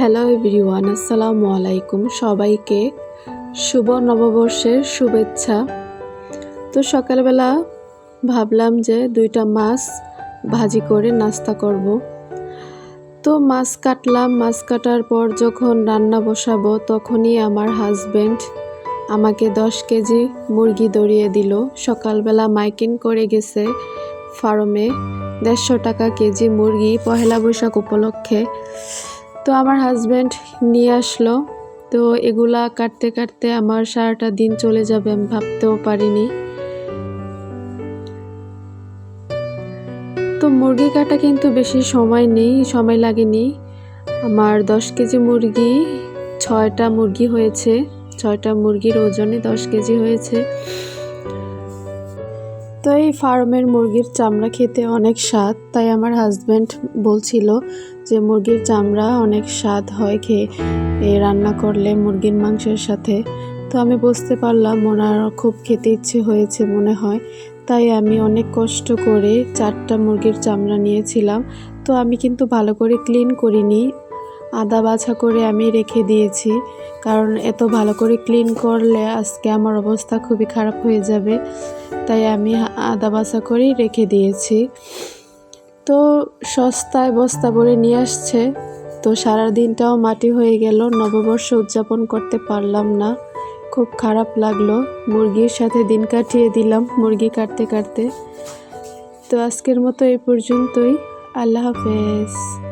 Hello everyone আসসালামু আলাইকুম সবাইকে শুভ নববর্ষের শুভেচ্ছা। তো সকালবেলা ভাবলাম যে দুইটা মাছ ভাজি করে নাস্তা করব। তো মাছ কাটলাম, মাছ কাটার পর যখন রান্না বসাবো তখনই আমার হাজব্যান্ড আমাকে দশ কেজি মুরগি দড়িয়ে দিল। সকালবেলা মাইকিং করে গেছে ফার্মে, দেড়শো টাকা কেজি মুরগি, পহেলা বৈশাখ উপলক্ষে। তো আমার হাজব্যান্ড নিয়ে আসলো। তো এগুলা কাটতে কাটতে আমার সারাটা দিন চলে যাবে আমি ভাবতেও পারিনি। তো মুরগি কাটা কিন্তু বেশি সময় নেই, সময় লাগেনি। আমার দশ কেজি মুরগি, ছয়টা মুরগি হয়েছে। ছয়টা মুরগির ওজনে দশ কেজি হয়েছে। তো এই ফার্মের মুরগির চামড়া খেতে অনেক স্বাদ, তাই আমার হাজব্যান্ড বলছিল যে মুরগির চামড়া অনেক স্বাদ হয় খেয়ে রান্না করলে মুরগির মাংসের সাথে। তো আমি বুঝতে পারলাম ওনার খুব খেতে ইচ্ছে হয়েছে মনে হয়, তাই আমি অনেক কষ্ট করে চারটা মুরগির চামড়া নিয়েছিলাম। তো আমি কিন্তু ভালো করে ক্লিন করিনি আদা বাছা করে আমি রেখে দিয়েছি। কারণ এত ভালো করে ক্লিন করলে আজকে আমার অবস্থা খুবই খারাপ হয়ে যাবে। তাই আমি আদা বাছা করেই রেখে দিয়েছি। তো সস্তায় বস্তা ভরে নিয়ে আসছে। তো সারা দিনটাও মাটি হয়ে গেল, নববর্ষ উদযাপন করতে পারলাম না। খুব খারাপ লাগল। মুরগির সাথে দিন কাটিয়ে দিলাম মুরগি কাটতে কাটতে। তো আজকের মতো এই পর্যন্তই। আল্লাহ হাফেজ।